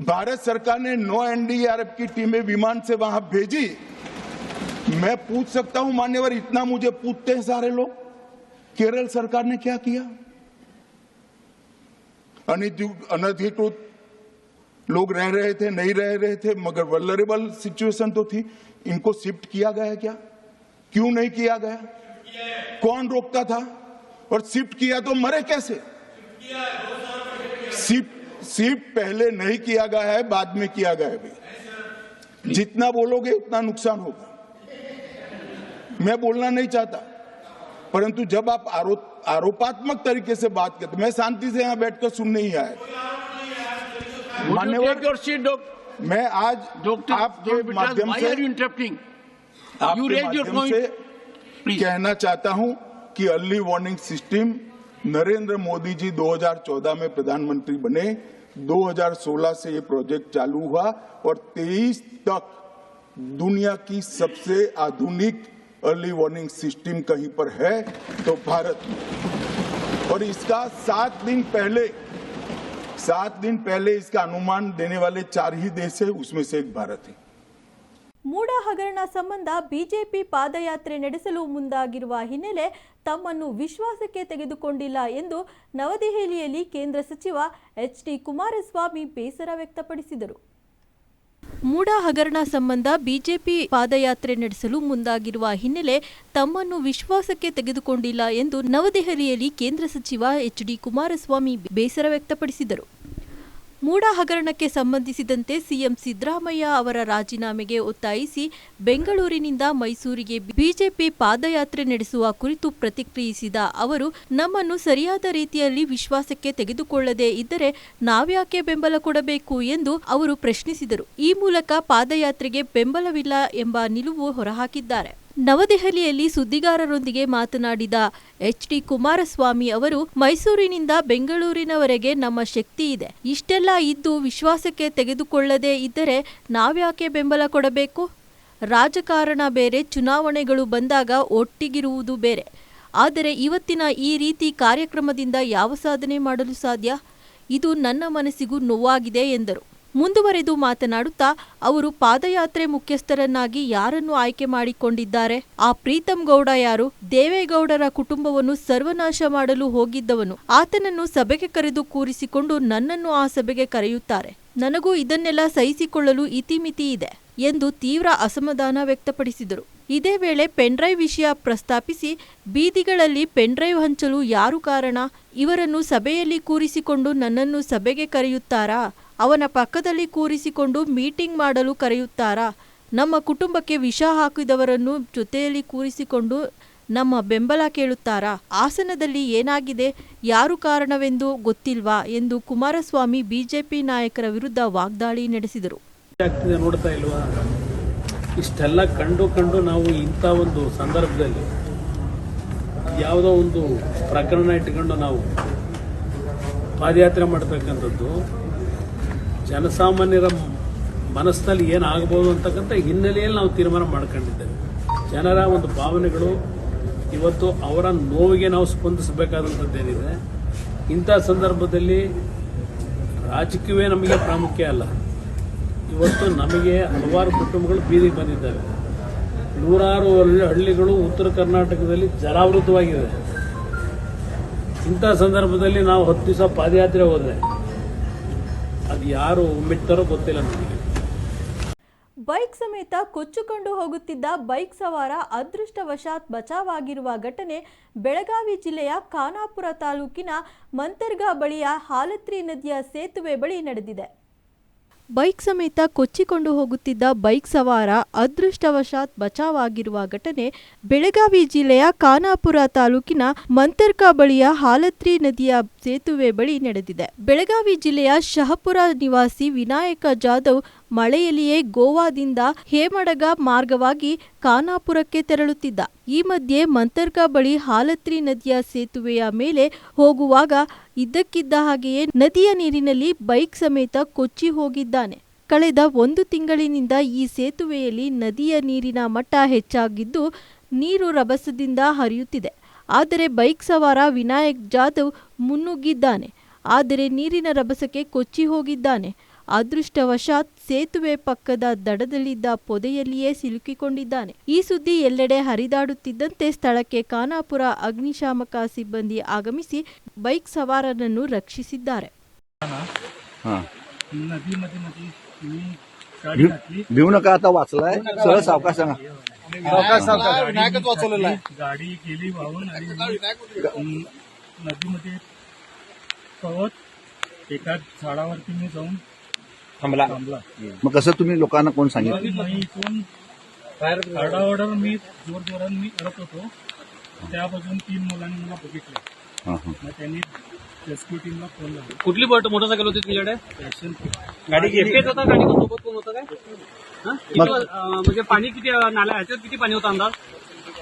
भारत सरकार ने नौ एनडीआरएफ की टीमें विमान से वहाँ भेजी। मैं पूछ सकता हूँ, मान्यवर, इतना मुझे पूछते हैं सारे लोग। केरल सरकार ने क्या किया? अनधिकृत लोग रह रहे थे, नहीं रह रहे थे, मगर वल्नरेबल सिचुएशन तो थी। इनको शिफ्ट किया गया क्या? क्यों नहीं किया गया? कौन रोकता था? और शिफ्ट किया तो मरे कैसे? शिफ्ट शिफ्ट पहले नहीं किया गया है, बाद में किया गया भी जितना बोलोगे, उतना नुकसान होगा। मैं बोलना नहीं चाहता। परंतु जब आप आरोप आरोपात्मक तरीके से बात करते, मैं शांति से यहाँ बैठकर सुनने ही आया। मान्यवर मैं आज आपके Dr. माध्यम से Please. कहना चाहता हूँ कि early warning system Narendra Modi ji 2014 में प्रधानमंत्री बने 2016 से ये प्रोजेक्ट चालू हुआ और 23 तक दुनिया की सबसे आधुनिक अर्ली वार्निंग सिस्टम कहीं पर है तो भारत में और इसका सात दिन पहले सात दिन पहले इसका अनुमान देने वाले चार ही देश है उसमें से एक भारत है ಮೂಡ ಹಗರಣ ಸಂಬಂಧ ಬಿಜೆಪಿ ಪಾದಯಾತ್ರೆ ನಡೆಸಲು ಮುಂದಾಗಿರುವ ಹಿನ್ನೆಲೆ ತಮ್ಮನ್ನು ವಿಶ್ವಾಸಕ್ಕೆ ತೆಗೆದುಕೊಂಡಿಲ್ಲ ಎಂದು ನವದೆಹಲಿಯಲ್ಲಿ ಕೇಂದ್ರ ಸಚಿವ ಎಚ್ ಡಿ ಕುಮಾರಸ್ವಾಮಿ ಬೇಸರ ವ್ಯಕ್ತಪಡಿಸಿದರು ಮೂಡ ಹಗರಣ ಸಂಬಂಧ ಬಿಜೆಪಿ ಪಾದಯಾತ್ರೆ ನಡೆಸಲು ಮುಂದಾಗಿರುವ ಹಿನ್ನೆಲೆ ತಮ್ಮನ್ನು ವಿಶ್ವಾಸಕ್ಕೆ ತೆಗೆದುಕೊಂಡಿಲ್ಲ ಎಂದು ನವದೆಹಲಿಯಲ್ಲಿ ಕೇಂದ್ರ ಸಚಿವ ಎಚ್ ಡಿ ಕುಮಾರಸ್ವಾಮಿ ಬೇಸರ ವ್ಯಕ್ತಪಡಿಸಿದರು. ಮೂಡ ಹಗರಣಕ್ಕೆ ಸಂಬಂಧಿಸಿದಂತೆ ಸಿಎಂ ಸಿದ್ದರಾಮಯ್ಯ ಅವರ ರಾಜೀನಾಮೆಗೆ ಒತ್ತಾಯಿಸಿ ಬೆಂಗಳೂರಿನಿಂದ ಮೈಸೂರಿಗೆ ಬಿಜೆಪಿ ಪಾದಯಾತ್ರೆ ನಡೆಸುವ ಕುರಿತು ಪ್ರತಿಕ್ರಿಯಿಸಿದ ಅವರು, ನಮ್ಮನ್ನು ಸರಿಯಾದ ರೀತಿಯಲ್ಲಿ ವಿಶ್ವಾಸಕ್ಕೆ ತೆಗೆದುಕೊಳ್ಳದೇ ಇದ್ದರೆ ನಾವ್ಯಾಕೆ ಬೆಂಬಲ ಕೊಡಬೇಕು ಎಂದು ಅವರು ಪ್ರಶ್ನಿಸಿದರು. ಈ ಮೂಲಕ ಪಾದಯಾತ್ರೆಗೆ ಬೆಂಬಲವಿಲ್ಲ ಎಂಬ ನಿಲುವು ಹೊರಹಾಕಿದ್ದಾರೆ. ನವದೆಹಲಿಯಲ್ಲಿ ಸುದ್ದಿಗಾರರೊಂದಿಗೆ ಮಾತನಾಡಿದ ಎಚ್ ಡಿ ಕುಮಾರಸ್ವಾಮಿ ಅವರು, ಮೈಸೂರಿನಿಂದ ಬೆಂಗಳೂರಿನವರೆಗೆ ನಮ್ಮ ಶಕ್ತಿ ಇದೆ. ಇಷ್ಟೆಲ್ಲ ಇದ್ದು ವಿಶ್ವಾಸಕ್ಕೆ ತೆಗೆದುಕೊಳ್ಳದೇ ಇದ್ದರೆ ನಾವ್ಯಾಕೆ ಬೆಂಬಲ ಕೊಡಬೇಕು? ರಾಜಕಾರಣ ಬೇರೆ, ಚುನಾವಣೆಗಳು ಬಂದಾಗ ಒಟ್ಟಿಗಿರುವುದು ಬೇರೆ. ಆದರೆ ಇವತ್ತಿನ ಈ ರೀತಿ ಕಾರ್ಯಕ್ರಮದಿಂದ ಯಾವ ಸಾಧನೆ ಮಾಡಲು ಸಾಧ್ಯ? ಇದು ನನ್ನ ಮನಸ್ಸಿಗೂ ನೋವಾಗಿದೆ ಎಂದರು. ಮುಂದುವರೆದು ಮಾತನಾಡುತ್ತಾ ಅವರು ಪಾದಯಾತ್ರೆ ಮುಖ್ಯಸ್ಥರನ್ನಾಗಿ ಯಾರನ್ನು ಆಯ್ಕೆ ಮಾಡಿಕೊಂಡಿದ್ದಾರೆ? ಆ ಪ್ರೀತಂ ಗೌಡ ಯಾರು? ದೇವೇಗೌಡರ ಕುಟುಂಬವನ್ನು ಸರ್ವನಾಶ ಮಾಡಲು ಹೋಗಿದ್ದವನು. ಆತನನ್ನು ಸಭೆಗೆ ಕರೆದು ಕೂರಿಸಿಕೊಂಡು ನನ್ನನ್ನು ಆ ಸಭೆಗೆ ಕರೆಯುತ್ತಾರೆ. ನನಗೂ ಇದನ್ನೆಲ್ಲ ಸಹಿಸಿಕೊಳ್ಳಲು ಇತಿಮಿತಿ ಇದೆ ಎಂದು ತೀವ್ರ ಅಸಮಾಧಾನ ವ್ಯಕ್ತಪಡಿಸಿದರು. ಇದೇ ವೇಳೆ ಪೆನ್ಡ್ರೈವ್ ವಿಷಯ ಪ್ರಸ್ತಾಪಿಸಿ, ಬೀದಿಗಳಲ್ಲಿ ಪೆನ್ಡ್ರೈವ್ ಹಂಚಲು ಯಾರು ಕಾರಣ? ಇವರನ್ನು ಸಭೆಯಲ್ಲಿ ಕೂರಿಸಿಕೊಂಡು ನನ್ನನ್ನು ಸಭೆಗೆ ಕರೆಯುತ್ತಾರಾ? ಅವನ ಪಕ್ಕದಲ್ಲಿ ಕೂರಿಸಿಕೊಂಡು ಮೀಟಿಂಗ್ ಮಾಡಲು ಕರೆಯುತ್ತಾರಾ? ನಮ್ಮ ಕುಟುಂಬಕ್ಕೆ ವಿಷ ಹಾಕಿದವರನ್ನು ಜೊತೆಯಲ್ಲಿ ಕೂರಿಸಿಕೊಂಡು ನಮ್ಮ ಬೆಂಬಲ ಕೇಳುತ್ತಾರಾ? ಆಸನದಲ್ಲಿ ಏನಾಗಿದೆ? ಯಾರು ಕಾರಣವೆಂದು ಗೊತ್ತಿಲ್ವಾ? ಎಂದು ಕುಮಾರಸ್ವಾಮಿ ಬಿಜೆಪಿ ನಾಯಕರ ವಿರುದ್ಧ ವಾಗ್ದಾಳಿ ನಡೆಸಿದರು. ನೋಡ್ತಾ ಇಲ್ವಾ? ಇಷ್ಟೆಲ್ಲ ಕಂಡು ಕಂಡು ನಾವು ಇಂಥ ಒಂದು ಸಂದರ್ಭದಲ್ಲಿ ಯಾವುದೋ ಒಂದು ಪ್ರಕರಣ ಇಟ್ಕೊಂಡು ನಾವು ಪಾದಯಾತ್ರೆ ಮಾಡ್ತಕ್ಕಂಥದ್ದು ಜನಸಾಮಾನ್ಯರ ಮನಸ್ಸಿನಲ್ಲಿ ಏನಾಗ್ಬೋದು ಅಂತಕ್ಕಂಥ ಹಿನ್ನೆಲೆಯಲ್ಲಿ ನಾವು ತೀರ್ಮಾನ ಮಾಡ್ಕೊಂಡಿದ್ದೇವೆ. ಜನರ ಒಂದು ಭಾವನೆಗಳು ಇವತ್ತು ಅವರ ನೋವಿಗೆ ನಾವು ಸ್ಪಂದಿಸಬೇಕಾದಂಥದ್ದೇನಿದೆ. ಇಂಥ ಸಂದರ್ಭದಲ್ಲಿ ರಾಜಕೀಯವೇ ನಮಗೆ ಪ್ರಾಮುಖ್ಯ ಅಲ್ಲ. ಇವತ್ತು ನಮಗೆ ಹಲವಾರು ಕುಟುಂಬಗಳು ಬೀದಿಗೆ ಬಂದಿದ್ದಾವೆ. ನೂರಾರು ಹಳ್ಳಿಗಳು ಉತ್ತರ ಕರ್ನಾಟಕದಲ್ಲಿ ಜಲಾವೃತವಾಗಿದೆ ಇಂಥ ಸಂದರ್ಭದಲ್ಲಿ ನಾವು ಹತ್ತು ದಿವಸ ಪಾದಯಾತ್ರೆ ಹೋದರೆ ಯಾರು ಒಮ್ಮಿಡ್ತಾರೋ ಗೊತ್ತಿಲ್ಲ ನಮಗೆ. ಬೈಕ್ ಸಮೇತ ಕೊಚ್ಚಿಕೊಂಡು ಹೋಗುತ್ತಿದ್ದ ಬೈಕ್ ಸವಾರ ಅದೃಷ್ಟವಶಾತ್ ಬಚಾವಾಗಿರುವ ಘಟನೆ ಬೆಳಗಾವಿ ಜಿಲ್ಲೆಯ ಖಾನಾಪುರ ತಾಲೂಕಿನ ಮಂತರ್ಗಾ ಬಳಿಯ ಹಾಲತ್ರಿ ನದಿಯ ಸೇತುವೆ ಬಳಿ ನಡೆದಿದೆ. ಬೈಕ್ ಸಮೇತ ಕೊಚ್ಚಿಕೊಂಡು ಹೋಗುತ್ತಿದ್ದ ಬೈಕ್ ಸವಾರ ಅದೃಷ್ಟವಶಾತ್ ಬಚಾವಾಗಿರುವ ಘಟನೆ ಬೆಳಗಾವಿ ಜಿಲ್ಲೆಯ ಖಾನಾಪುರ ತಾಲೂಕಿನ ಮಂತರ್ಕ ಬಳಿಯ ಹಾಲತ್ರಿ ನದಿಯ ಸೇತುವೆ ಬಳಿ ನಡೆದಿದೆ. ಬೆಳಗಾವಿ ಜಿಲ್ಲೆಯ ಶಹಪುರ ನಿವಾಸಿ ವಿನಾಯಕ ಜಾಧವ್ ಮಳೆಯಲ್ಲಿಯೇ ಗೋವಾದಿಂದ ಹೇಮಡಗ ಮಾರ್ಗವಾಗಿ ಖಾನಾಪುರಕ್ಕೆ ತೆರಳುತ್ತಿದ್ದ. ಈ ಮಧ್ಯೆ ಮಂತರ್ಗ ಬಳಿ ಹಾಲತ್ರಿ ನದಿಯ ಸೇತುವೆಯ ಮೇಲೆ ಹೋಗುವಾಗ ಇದ್ದಕ್ಕಿದ್ದ ಹಾಗೆಯೇ ನದಿಯ ನೀರಿನಲ್ಲಿ ಬೈಕ್ ಸಮೇತ ಕೊಚ್ಚಿ ಹೋಗಿದ್ದಾನೆ. ಕಳೆದ ಒಂದು ತಿಂಗಳಿನಿಂದ ಈ ಸೇತುವೆಯಲ್ಲಿ ನದಿಯ ನೀರಿನ ಮಟ್ಟ ಹೆಚ್ಚಾಗಿದ್ದು ನೀರು ರಭಸದಿಂದ ಹರಿಯುತ್ತಿದೆ. ಆದರೆ ಬೈಕ್ ಸವಾರ ವಿನಾಯಕ್ ಜಾಧವ್ ಮುನ್ನುಗ್ಗಿದ್ದಾನೆ. ಆದರೆ ನೀರಿನ ರಭಸಕ್ಕೆ ಕೊಚ್ಚಿ ಹೋಗಿದ್ದಾನೆ. ಅದೃಷ್ಟವಶಾತ್ ಸೇತುವೆ ಪಕ್ಕದ ದಡದಲ್ಲಿದ್ದ ಪೊದೆಯಲ್ಲಿಯೇ ಸಿಲುಕಿಕೊಂಡಿದ್ದಾನೆ ಈ ಸುದ್ದಿ ಎಲ್ಲೆಡೆ ಹರಿದಾಡುತ್ತಿದ್ದಂತೆ ಸ್ಥಳಕ್ಕೆ ಖಾನಾಪುರ ಅಗ್ನಿಶಾಮಕ ಸಿಬ್ಬಂದಿ ಆಗಮಿಸಿ ಬೈಕ್ ಸವಾರನನ್ನು ರಕ್ಷಿಸಿದ್ದಾರೆ भिऊ नका आता वाचलाय सरळ सावकाश सांगा गाडी गेली वाहून आणि मी नदीमध्ये पवत एका झाडावरती मी जाऊन थांबला. मग कसं तुम्ही लोकांना कोण सांगितलं? मी इथून आडाओडावर मी जोर जोरात मी अडत होतो. त्या बाजून तीन मुलांनी मला बघितलं. हां, हां. मग त्यांनी रेस्क्यू टीमला फोन लावला. कुठली बोट मोटरसायकल होती तुझ्याकडे? ऍक्शन गाडी एकटेच होता गाडी सोबत कोण होतं काय? हा? किती अं, म्हणजे पाणी किती अं, नाल्या ह्याच्यात किती पाणी होतं अंदाज?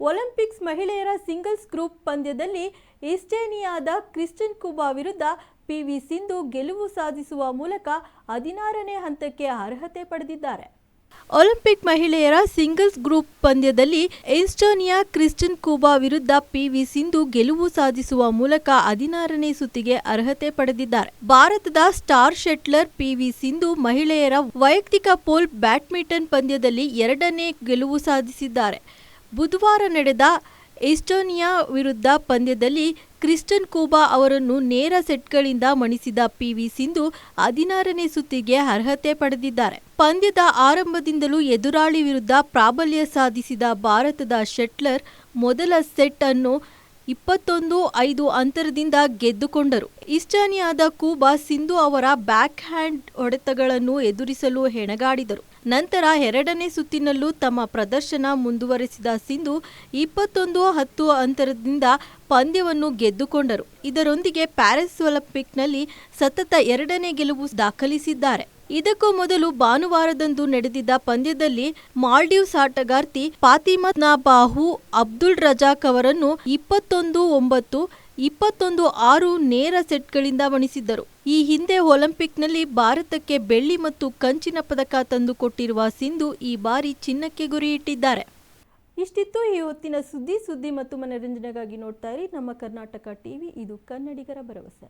ಒಲಿಂಪಿಕ್ಸ್ ಮಹಿಳೆಯರ ಸಿಂಗಲ್ಸ್ ಗ್ರೂಪ್ ಪಂದ್ಯದಲ್ಲಿ ಈಸ್ಟೇನಿಯಾದ ಕ್ರಿಸ್ಟಿನ್ ಕುಬಾ ವಿರುದ್ಧ ಪಿ ವಿ ಸಿಂಧು ಗೆಲುವು ಸಾಧಿಸುವ ಮೂಲಕ ಹದಿನಾರನೇ ಹಂತಕ್ಕೆ ಅರ್ಹತೆ ಪಡೆದಿದ್ದಾರೆ. ಒಲಿಂಪಿಕ್ ಮಹಿಳೆಯರ ಸಿಂಗಲ್ಸ್ ಗ್ರೂಪ್ ಪಂದ್ಯದಲ್ಲಿ ಎಸ್ಟೋನಿಯಾ ಕ್ರಿಸ್ಟಿನ್ ಕುಬಾ ವಿರುದ್ಧ ಪಿ ವಿ ಸಿಂಧು ಗೆಲುವು ಸಾಧಿಸುವ ಮೂಲಕ ಹದಿನಾರನೇ ಸುತ್ತಿಗೆ ಅರ್ಹತೆ ಪಡೆದಿದ್ದಾರೆ. ಭಾರತದ ಸ್ಟಾರ್ ಶೆಟ್ಲರ್ ಪಿವಿ ಸಿಂಧು ಮಹಿಳೆಯರ ವೈಯಕ್ತಿಕ ಪೋಲ್ ಬ್ಯಾಡ್ಮಿಂಟನ್ ಪಂದ್ಯದಲ್ಲಿ ಎರಡನೇ ಗೆಲುವು ಸಾಧಿಸಿದ್ದಾರೆ. ಬುಧವಾರ ನಡೆದ ಎಸ್ಟೋನಿಯಾ ವಿರುದ್ಧ ಪಂದ್ಯದಲ್ಲಿ ಕ್ರಿಸ್ಟನ್ ಕೂಬಾ ಅವರನ್ನು ನೇರ ಸೆಟ್ಗಳಿಂದ ಮಣಿಸಿದ ಪಿವಿ ಸಿಂಧು ಹದಿನಾರನೇ ಸುತ್ತಿಗೆ ಅರ್ಹತೆ ಪಡೆದಿದ್ದಾರೆ. ಪಂದ್ಯದ ಆರಂಭದಿಂದಲೂ ಎದುರಾಳಿ ವಿರುದ್ಧ ಪ್ರಾಬಲ್ಯ ಸಾಧಿಸಿದ ಭಾರತದ ಶೆಟ್ಲರ್ ಮೊದಲ ಸೆಟ್ ಅನ್ನು ಇಪ್ಪತ್ತೊಂದು ಐದು ಅಂತರದಿಂದ ಗೆದ್ದುಕೊಂಡರು. ಈಸ್ಟಾನಿಯಾದ ಕೂಬಾ ಸಿಂಧು ಅವರ ಬ್ಯಾಕ್ ಹ್ಯಾಂಡ್ ಹೊಡೆತಗಳನ್ನು ಎದುರಿಸಲು ಹೆಣಗಾಡಿದರು. ನಂತರ ಎರಡನೇ ಸುತ್ತಿನಲ್ಲೂ ತಮ್ಮ ಪ್ರದರ್ಶನ ಮುಂದುವರೆಸಿದ ಸಿಂಧು ಇಪ್ಪತ್ತೊಂದು ಹತ್ತು ಅಂತರದಿಂದ ಪಂದ್ಯವನ್ನು ಗೆದ್ದುಕೊಂಡರು. ಇದರೊಂದಿಗೆ ಪ್ಯಾರಿಸ್ ಒಲಿಂಪಿಕ್ನಲ್ಲಿ ಸತತ ಎರಡನೇ ಗೆಲುವು ದಾಖಲಿಸಿದ್ದಾರೆ. ಇದಕ್ಕೂ ಮೊದಲು ಭಾನುವಾರದಂದು ನಡೆದಿದ್ದ ಪಂದ್ಯದಲ್ಲಿ ಮಾಲ್ಡೀವ್ಸ್ ಆಟಗಾರ್ತಿ ಫಾತಿಮತ್ ಬಾಹು ಅಬ್ದುಲ್ ರಜಾಕ್ ಅವರನ್ನು ಇಪ್ಪತ್ತೊಂದು ಒಂಬತ್ತು, ಇಪ್ಪತ್ತೊಂದು ಆರು ನೇರ ಸೆಟ್ಗಳಿಂದ ಮಣಿಸಿದ್ದರು. ಈ ಹಿಂದೆ ಒಲಿಂಪಿಕ್ನಲ್ಲಿ ಭಾರತಕ್ಕೆ ಬೆಳ್ಳಿ ಮತ್ತು ಕಂಚಿನ ಪದಕ ತಂದುಕೊಟ್ಟಿರುವ ಸಿಂಧು ಈ ಬಾರಿ ಚಿನ್ನಕ್ಕೆ ಗುರಿಯಿಟ್ಟಿದ್ದಾರೆ. ಇಷ್ಟಿತ್ತು ಈ ಹೊತ್ತಿನ ಸುದ್ದಿ. ಸುದ್ದಿ ಮತ್ತು ಮನರಂಜನೆಗಾಗಿ ನೋಡ್ತಾ ಇರಿ ನಮ್ಮ ಕರ್ನಾಟಕ ಟಿವಿ. ಇದು ಕನ್ನಡಿಗರ ಭರವಸೆ.